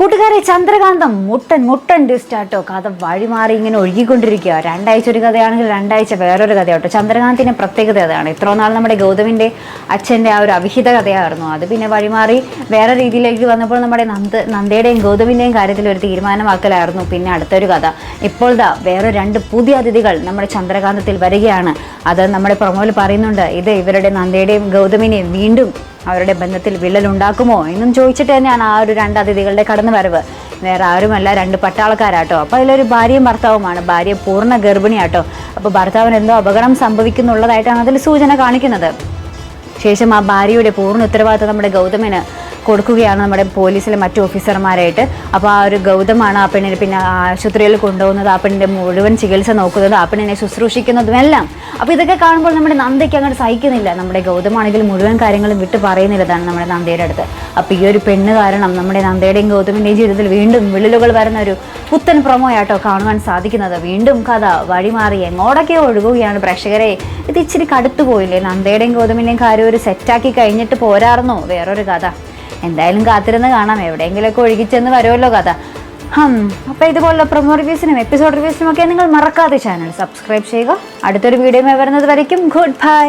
കൂട്ടുകാരെ ചന്ദ്രകാന്തം മുട്ടൻ മുട്ടൻ ട്വിസ്റ്റാട്ടോ കഥ വഴിമാറി ഇങ്ങനെ ഒഴുകിക്കൊണ്ടിരിക്കുക. രണ്ടാഴ്ച ഒരു കഥയാണെങ്കിൽ രണ്ടാഴ്ച വേറൊരു കഥയാട്ടോ. ചന്ദ്രകാന്തിന്റെ പ്രത്യേകത അതാണ്. ഇത്ര നാൾ നമ്മുടെ ഗൗതമിന്റെ അച്ഛന്റെ ആ ഒരു അവിഹിത കഥയായിരുന്നു. അത് പിന്നെ വഴിമാറി വേറെ രീതിയിലേക്ക് വന്നപ്പോൾ നമ്മുടെ നന്ദ നന്ദയുടെയും ഗൗതമിന്റെയും കാര്യത്തിൽ ഒരു തീരുമാനമാക്കലായിരുന്നു പിന്നെ അടുത്തൊരു കഥ. ഇപ്പോൾ ദാ വേറെ രണ്ട് പുതിയ അതിഥികൾ നമ്മുടെ ചന്ദ്രകാന്തത്തിൽ വരികയാണ്. അത് നമ്മുടെ പ്രൊമോയിൽ പറയുന്നുണ്ട്. ഇത് ഇവരുടെ നന്ദയുടെയും ഗൗതമിനെയും വീണ്ടും അവരുടെ ബന്ധത്തിൽ വിള്ളലുണ്ടാക്കുമോ എന്നും ചോദിച്ചിട്ട് തന്നെയാണ് ആ ഒരു രണ്ട് അതിഥികളുടെ കടന്നു വരവ് വേറെ ആരുമല്ല രണ്ട് പട്ടാളക്കാരാട്ടോ. അപ്പോൾ അതിലൊരു ഭാര്യയും ഭർത്താവുമാണ്. ഭാര്യ പൂർണ ഗർഭിണിയാട്ടോ. അപ്പോൾ ഭർത്താവിന് എന്തോ അപകടം സംഭവിക്കുന്നുള്ളതായിട്ടാണ് അതിൽ സൂചന കാണിക്കുന്നത്. ശേഷം ആ ഭാര്യയുടെ പൂർണ ഉത്തരവാദിത്വം നമ്മുടെ ഗൗതമിന് കൊടുക്കുകയാണ് നമ്മുടെ പോലീസിലെ മറ്റു ഓഫീസർമാരായിട്ട്. അപ്പോൾ ആ ഒരു ഗൗതമാണ് ആ പെണ്ണിനെ പിന്നെ ആശുപത്രിയിൽ കൊണ്ടുപോകുന്നത്. ആ പെണ്ണിന്റെ മുഴുവൻ ചികിത്സ നോക്കുന്നത്. ആ പെണ്ണിനെ ശുശ്രൂഷിക്കുന്നതും എല്ലാം അപ്പോൾ ഇതൊക്കെ കാണുമ്പോൾ നമ്മുടെ നന്ദയ്ക്ക് അങ്ങോട്ട് സഹിക്കുന്നില്ല. നമ്മുടെ ഗൗതമാണെങ്കിൽ മുഴുവൻ കാര്യങ്ങളും വിട്ട് പറയുന്നില്ലതാണ് നമ്മുടെ നന്ദയുടെ അടുത്ത്. അപ്പോൾ ഈ ഒരു പെണ്ണ് കാരണം നമ്മുടെ നന്ദയുടെയും ഗൗതമിന്റെയും ജീവിതത്തിൽ വീണ്ടും വിള്ളലുകൾ വരുന്ന ഒരു പുത്തൻ പ്രൊമോയാട്ടോ കാണുവാൻ സാധിക്കുന്നത്. വീണ്ടും കഥ വഴിമാറി എങ്ങോടൊക്കെ ഒഴുകുകയാണ് പ്രേക്ഷകരെ. ഇത് ഇച്ചിരി കടുത്തു പോയില്ലേ? നന്ദയുടെയും ഗൗതമിന്റെയും കാര്യം ഒരു സെറ്റാക്കി കഴിഞ്ഞിട്ട് പോരാർന്നോ? വേറൊരു കഥ. എന്തായാലും കാത്തിരുന്ന് കാണാം. എവിടെയെങ്കിലുമൊക്കെ ഒഴുകിച്ചെന്ന് വരുമല്ലോ കഥ. ഹം അപ്പോൾ ഇതുപോലുള്ള പ്രൊമോ റിവ്യൂസിനും എപ്പിസോഡ് റിവ്യൂസിനും ഒക്കെ നിങ്ങൾ മറക്കാതെ ചാനൽ സബ്സ്ക്രൈബ് ചെയ്യുക. അടുത്തൊരു വീഡിയോ വരുന്നത് വരയ്ക്കും. Good bye